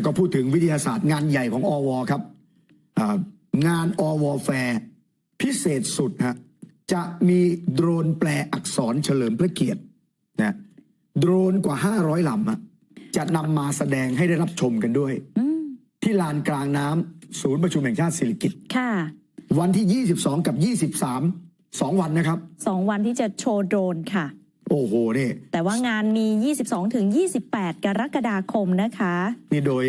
แล้วก็พูดถึงวิทยาศาสตร์งานใหญ่ของอวครับอ่างานอวแฟร์พิเศษสุดฮะจะมีโดรนแปลอักษรเฉลิมพระเกียรตินะโดรนกว่า 500ลำอะจะนำมาแสดงให้ได้รับชมกันด้วยอืมที่ลานกลางน้ำศูนย์ประชุมแห่งชาติสิริกิติ์ค่ะวันที่ 22 กับ 23 2 วันนะครับสองวันที่จะโชว์โดรนค่ะ โอ้โหนี่ แต่ว่างานมี 22ถึง28 กรกฎาคมนะคะ นี่โดย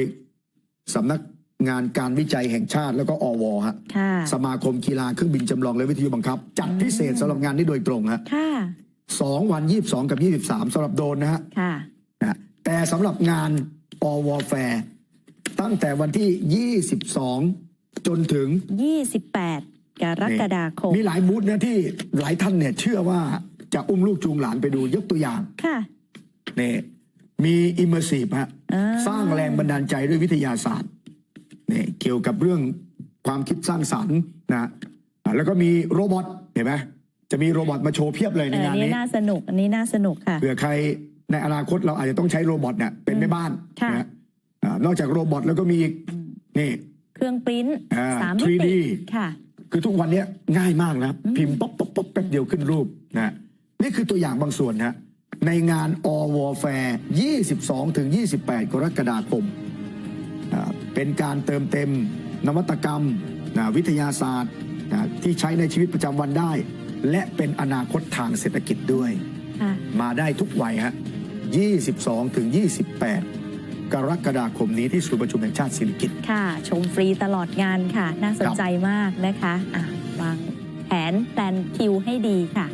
สำนักงานการวิจัยแห่งชาติแล้วก็อวฮะค่ะสมาคมกีฬาเครื่องบินจำลองและวิทยุบังคับ จัดพิเศษสำหรับงานนี้โดยตรงฮะค่ะสองวัน22กับ23สำหรับโดรนนะฮะค่ะนะฮะแต่สำหรับงานอวแฟร์ตั้งแต่วันที่22จนถึง28กรกฎาคมมีหลายบูธนะที่หลายท่านเนี่ยเชื่อว่า จะอุ้มลูกจูงหลานไปดูยกตัวอย่างค่ะนี่มีอิมเมอร์ซีฟฮะอ่าสร้างแรงบันดาลใจด้วยวิทยาศาสตร์นี่เกี่ยวกับเรื่องความคิดสร้างสรรค์นะอ่าแล้วก็มีโรบอทเห็นไหมจะมีโรบอทมาโชว์เพียบเลยในานเอองอันนี้นี้น่าสนุกอันนี้น่าสนุกค่ะเผื่อใครในอนาคตเราอาจจะต้องใช้โรบอทเนี่ยเป็นแม่บ้านค่ะนะอ่านอกจากโรบอทแล้วก็มีอีกนี่ เครื่องปริ้นท์อ่าสามมิ 3D ติค่ะ คือทุกวันเนี้ยง่ายมากนะ พิมพ์ป๊อปป๊อปป๊อปแป๊บเดียวขึ้นรูปนะ นี่คือตัวอย่างบางส่วนนะในงานอวแฟร์22ถึง28 กรกฎาคมอ่าเป็นการเติมเต็มนวัตกรรมนะวิทยาศาสตร์นะที่ใช้ในชีวิตประจำวันได้ และเป็นอนาคตทางเศรษฐกิจด้วยค่ะมาได้ทุกวัยฮะ22ถึง28 กรกฎาคมนี้ที่ศูนย์ประชุมแห่งชาติสิริกิติ์ค่ะ ชมฟรีตลอดงานค่ะ น่าสนใจมากนะคะอะวางแผนแปลนคิวให้ดีค่ะ